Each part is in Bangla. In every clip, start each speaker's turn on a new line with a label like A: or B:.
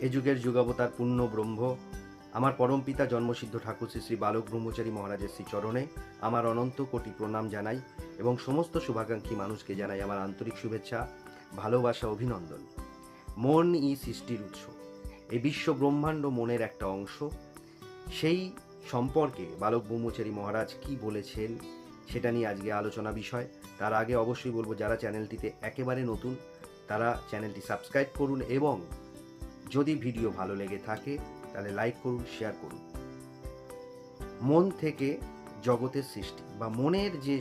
A: এ যুগের যুগাবতার পূর্ণ ব্রহ্ম। আমার পরমপিতা জন্মসিদ্ধ ঠাকুর শ্রী শ্রী বালক ব্রহ্মচারী মহারাজের শ্রী চরণে আমার অনন্ত কোটি প্রণাম জানাই এবং সমস্ত শুভাকাঙ্ক্ষী মানুষকে জানাই আমার আন্তরিক শুভেচ্ছা, ভালোবাসা, অভিনন্দন। মন ই সৃষ্টির উৎস। এই বিশ্ব ব্রহ্মাণ্ড মনের একটা অংশ। সেই সম্পর্কে বালক ব্রহ্মচারী মহারাজ কি বলেছেন সেটা নিয়ে আজকে আলোচনা বিষয়। তার আগে অবশ্যই বলব, যারা চ্যানেলটিতে একেবারে নতুন, তারা চ্যানেলটি সাবস্ক্রাইব করুন এবং যদি ভিডিও ভালো লেগে থাকে, তাহলে লাইক করুন শেয়ার করুন। মন থেকে জগতের সৃষ্টি বা মনের যে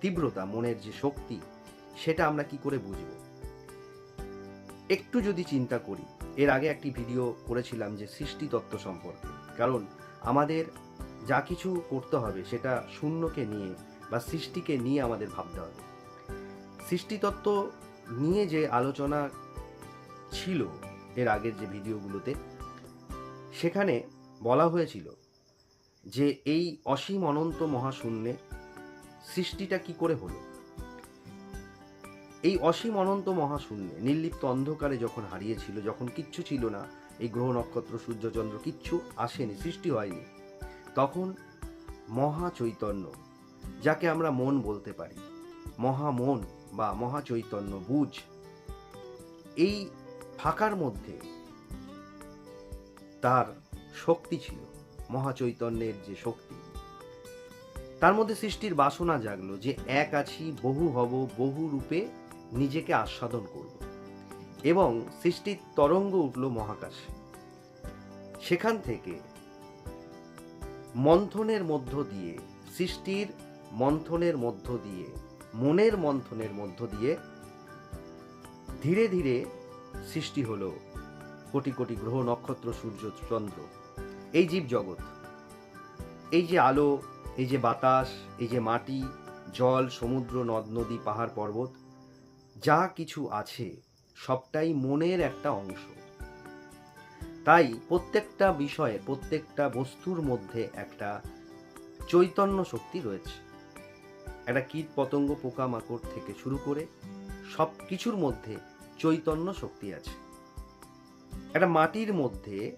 A: তীব্রতা, মনের যে শক্তি, সেটা আমরা কি করে বুঝব? একটু যদি চিন্তা করি, এর আগে একটি ভিডিও করেছিলাম যে সৃষ্টি তত্ত্ব সম্পর্কে। কারণ আমাদের যা কিছু করতে হবে, সেটা শূন্যকে নিয়ে বা সৃষ্টিকে নিয়ে আমাদের ভাবতে হবে। সৃষ্টিতত্ত্ব নিয়ে যে আলোচনা ছিল এর আগের যে ভিডিওগুলোতে, সেখানে বলা হয়েছিল যে এই অসীম অনন্ত মহাশূন্যে সৃষ্টিটা কি করে হলো? এই অসীম অনন্ত মহাশূন্যে নির্লিপ্ত অন্ধকারে যখন হারিয়েছিল, যখন কিচ্ছু ছিল না, এই গ্রহ নক্ষত্র, সূর্যচন্দ্র কিচ্ছু আসেনি, সৃষ্টি হয়নি, তখন মহা চৈতন্য, যাকে আমরা মন বলতে পারি মহামন বা মহা চৈতন্য বুঝ, এই ফাঁকার মধ্যে তার শক্তি ছিল, মহাচৈতন্যের যে শক্তি। তার মধ্যে সৃষ্টির বাসনা জাগলো যে এক আছি, বহু হব, বহু রূপে নিজেকে আস্বাদন করব। এবং সৃষ্টির তরঙ্গ উঠল মহাকাশে। সেখান থেকে মন্থনের মধ্য দিয়ে, সৃষ্টির মন্থনের মধ্য দিয়ে, মনের মন্থনের মধ্য দিয়ে ধীরে ধীরে সৃষ্টি হলো কোটি কোটি গ্রহ, নক্ষত্র, সূর্য, চন্দ্র। এই জীব জগৎ, এই যে আলো, এই যে বাতাস, এই যে মাটি, জল, সমুদ্র, নদ, নদী, পাহাড়, পর্বত, যা কিছু আছে, সবটাই মনের একটা অংশ। তাই প্রত্যেকটা বিষয়ে, প্রত্যেকটা বস্তুর মধ্যে একটা চৈতন্য শক্তি রয়েছে। একটা কীট পতঙ্গ পোকামাকড় থেকে শুরু করে সব কিছুর মধ্যে চৈতন্য শক্তি আছে। একটা মাটির মধ্যে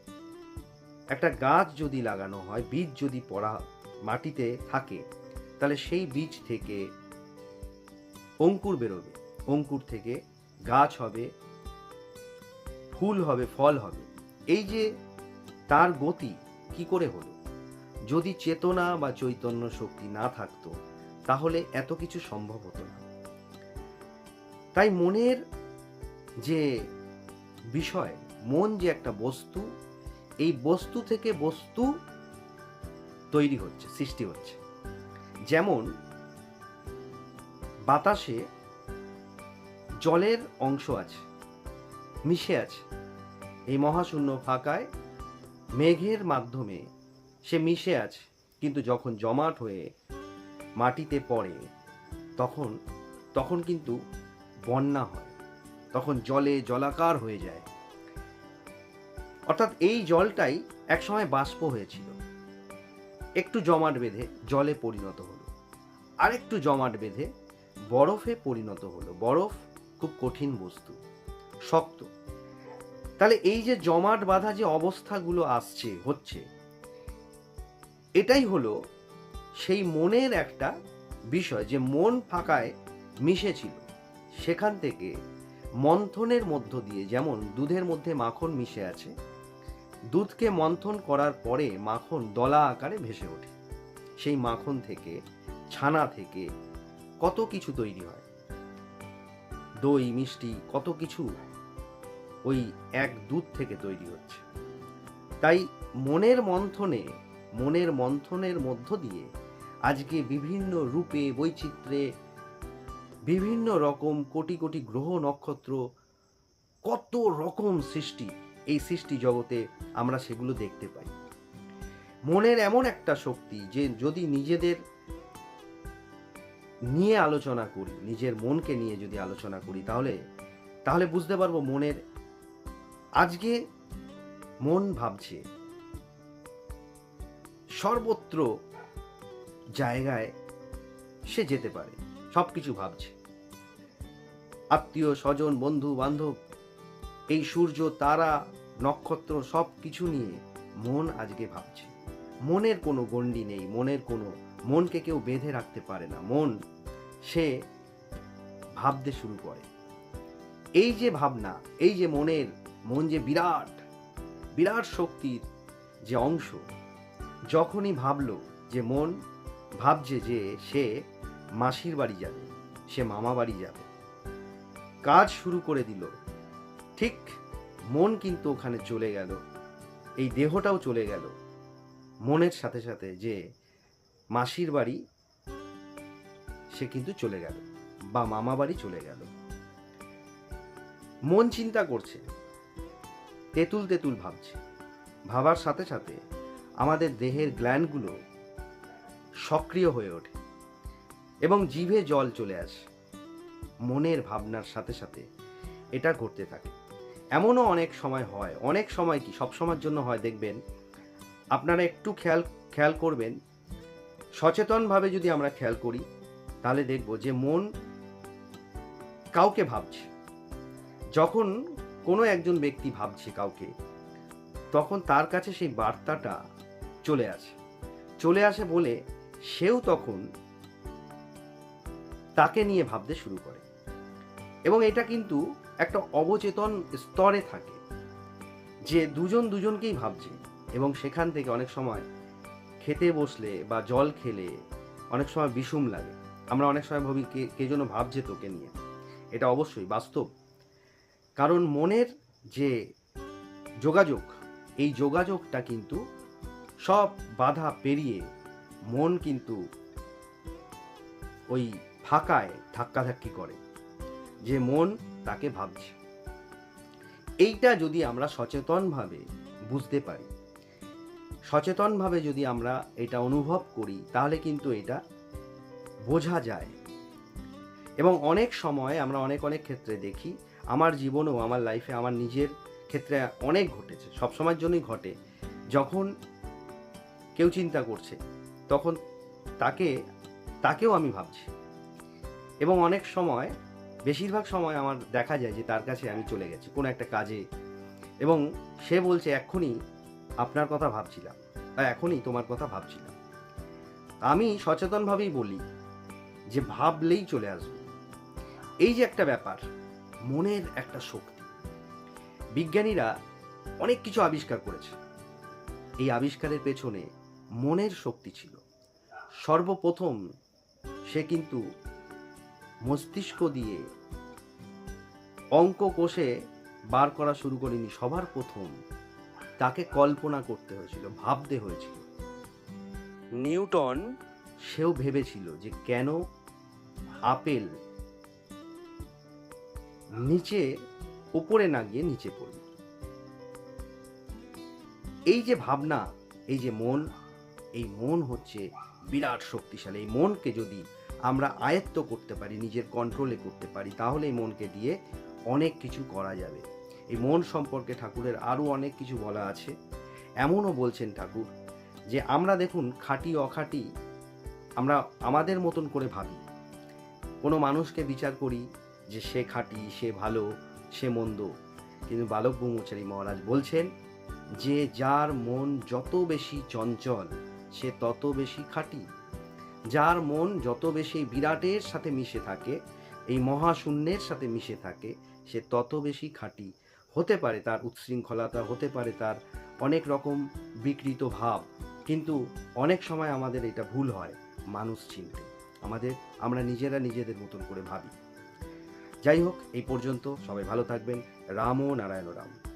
A: একটা গাছ যদি লাগানো হয়, বীজ যদি পড়া মাটিতে থাকে, তাহলে সেই বীজ থেকে অঙ্কুর বেরোবে। অঙ্কুর থেকে গাছ হবে, ফুল হবে, ফল হবে। এই যে তার গতি কি করে হলো? যদি চেতনা বা চৈতন্য শক্তি না থাকতো, তাহলে এত কিছু সম্ভব হতো না। তাই মনের যে বিষয়, মন যে একটা বস্তু, এই বস্তু থেকে বস্তু তৈরি হচ্ছে, সৃষ্টি হচ্ছে। যেমন, বাতাসে জলের অংশ আছে, মিশে আছে। এই মহাশূন্য ফাঁকায় মেঘের মাধ্যমে সে মিশে আছে, কিন্তু যখন জমাট হয়ে মাটিতে পড়ে, তখন তখন কিন্তু বন্যা হয়। তখন জলে জলাকার হয়ে যায়। অর্থাৎ এই জলটাই একসময় বাষ্প হয়েছিল। একটু জমাট বেঁধে জলে পরিণত হলো। আরেকটু জমাট বেঁধে বরফে পরিণত হলো। বরফ খুব কঠিন বস্তু, শক্ত। তাহলে এই যে জমাট বাঁধা যে অবস্থাগুলো আসছে, হচ্ছে, এটাই হলো সেই মনের একটা বিষয় যে মন ফাঁকায় মিশেছিল। সেখান থেকে মন্থনের মধ্য দিয়ে, যেমন দুধের মধ্যে মাখন মিশে আছে, দুধকে মন্থন করার পরে মাখন দলা আকারে ভেসে ওঠে। সেই মাখন থেকে, ছানা থেকে কত কিছু তৈরি হয়। দই, মিষ্টি, কত কিছু ওই এক দুধ থেকে তৈরি হচ্ছে। তাই মনের মন্থনে, মনের মন্থনের মধ্য দিয়ে আজকে বিভিন্ন রূপে, বৈচিত্র্যে বিভিন্ন রকম কোটি কোটি গ্রহ নক্ষত্র, কত রকম সৃষ্টি, এই সৃষ্টি জগতে আমরা সেগুলো দেখতে পাই। মনের এমন একটা শক্তি যে যদি নিজেদের নিয়ে আলোচনা করি, নিজের মনকে নিয়ে যদি আলোচনা করি, তাহলে তাহলে বুঝতে পারব মনের, আজকে মন ভাবছে সর্বত্র জায়গায় সে যেতে পারে। সব কিছু ভাবছে। আত্মীয়, স্বজন, বন্ধু, বান্ধব, এই সূর্য, তারা, নক্ষত্র সব কিছু নিয়ে মন আজকে ভাবছে। মনের কোনো গণ্ডি নেই, মনের কোনো, মনকে কেউ বেঁধে রাখতে পারে না। মন, সে ভাবতে শুরু করে। এই যে ভাবনা, এই যে মনের, মন যে বিরাট বিরাট শক্তির যে অংশ, যখনই ভাবলো যে মন, ভাবছে যে সে মাসির বাড়ি যাবে, সে মামা বাড়ি যাবে। কাজ শুরু করে দিল। ঠিক মন কিন্তু ওখানে চলে গেল। এই দেহটাও চলে গেল। মনের সাথে সাথে যে মাসির বাড়ি, সে কিন্তু চলে গেল বা মামা বাড়ি চলে গেল। মন চিন্তা করছে, তেঁতুল তেঁতুল ভাবছে। ভাবার সাথে সাথে আমাদের দেহের গ্ল্যান্ডগুলো সক্রিয় হয়ে ওঠে। এবং জিভে জল চলে আসে। মনের ভাবনার সাথে সাথে এটা ঘটতে থাকে। এমনও অনেক সময় হয়, অনেক সময় কি, সব সময়ের জন্য হয়, দেখবেন। আপনারা একটু খেয়াল খেয়াল করবেন। সচেতনভাবে যদি আমরা খেয়াল করি, তাহলে দেখব যে মন কাউকে ভাবছে। যখন কোনো একজন ব্যক্তি ভাবছে কাউকে, তখন তার কাছে সেই বার্তাটা চলে আসে। চলে আসে বলে সেও তখন তাকে নিয়ে ভাবতে শুরু করে। এবং এটা কিন্তু একটা অবচেতন স্তরে থাকে, যে দুজন দুজনকেই ভাবছে এবং সেখান থেকে অনেক সময় খেতে বসলে বা জল খেলে অনেক সময় বিষুম লাগে। আমরা অনেক সময় ভাবি, কে কে যেন ভাবছে তোকে নিয়ে। এটা অবশ্যই বাস্তব। কারণ মনের যে যোগাযোগ, এই যোগাযোগটা কিন্তু সব বাধা পেরিয়ে মন কিন্তু ওই ফাঁকায় ধাক্কাধাক্কি করে। যে মন তাকে ভাবছে। এইটা যদি আমরা সচেতনভাবে বুঝতে পারি, সচেতনভাবে যদি আমরা এটা অনুভব করি, তাহলে কিন্তু এটা বোঝা যায়। এবং অনেক সময় আমরা অনেক অনেক ক্ষেত্রে দেখি, আমার জীবনেও, আমার লাইফে আমার নিজের ক্ষেত্রে অনেক ঘটেছে সব সময়ের জন্যই ঘটে। যখন কেউ চিন্তা করছে, তখন তাকে, তাকেও আমি ভাবছি। এবং অনেক সময়, বেশিরভাগ সময় আমার দেখা যায় যে তার কাছে আমি চলে গেছি, কোনো একটা কাজে। এবং সে বলছে, এক্ষুনি আপনার কথা ভাবছিলাম আর এখনই তোমার কথা ভাবছিলাম। আমি সচেতনভাবেই বলি যে ভাবলেই চলে আসবে। এই যে একটা ব্যাপার, মনের একটা শক্তি। বিজ্ঞানীরা অনেক কিছু আবিষ্কার করেছে। এই আবিষ্কারের পেছনে মনের শক্তি ছিল। সর্বপ্রথম সে কিন্তু মস্তিষ্ক দিয়ে অঙ্ক কোষে বার করা শুরু করেনি সবার প্রথম। তাকে কল্পনা করতে হয়েছিল ভাবতে হয়েছিল। নিউটন সেও ভেবেছিল যে কেন আপেল নিচে উপরে না গিয়ে নিচে পড়বে এই যে ভাবনা এই যে মন এই মন হচ্ছে বিরাট শক্তিশালী। এই মনকে যদি আমরা আয়ত্ত করতে পারি, নিজের কন্ট্রোলে করতে পারি তাহলে এই মনকে দিয়ে অনেক কিছু করা যাবে। এই মন সম্পর্কে ঠাকুরের আরও অনেক কিছু বলা আছে। এমনও বলছেন ঠাকুর যে, আমরা দেখুন খাঁটি, অখাঁটি, আমরা আমাদের মতন করে ভাবি। কোনো মানুষকে বিচার করি যে, সে খাঁটি, সে ভালো, সে মন্দ। কিন্তু বালক ব্রহ্মচারী মহারাজ বলছেন যে, যার মন যত বেশি চঞ্চল, সে তত বেশি খাঁটি। যার মন যত বেশি বিরাটের সাথে মিশে থাকে, এই মহাশূন্যের সাথে মিশে থাকে, সে তত বেশি খাঁটি। হতে পারে তার উচ্ছৃঙ্খলতা হতে পারে তার অনেক রকম বিকৃত ভাব, কিন্তু অনেক সময় আমাদের এটা ভুল হয়, মানুষ চিনতে। আমাদের, আমরা নিজেরা নিজেদের মতন করে ভাবি। যাই হোক, এই পর্যন্ত সবাই ভালো থাকবেন। রাম ও নারায়ণ রাম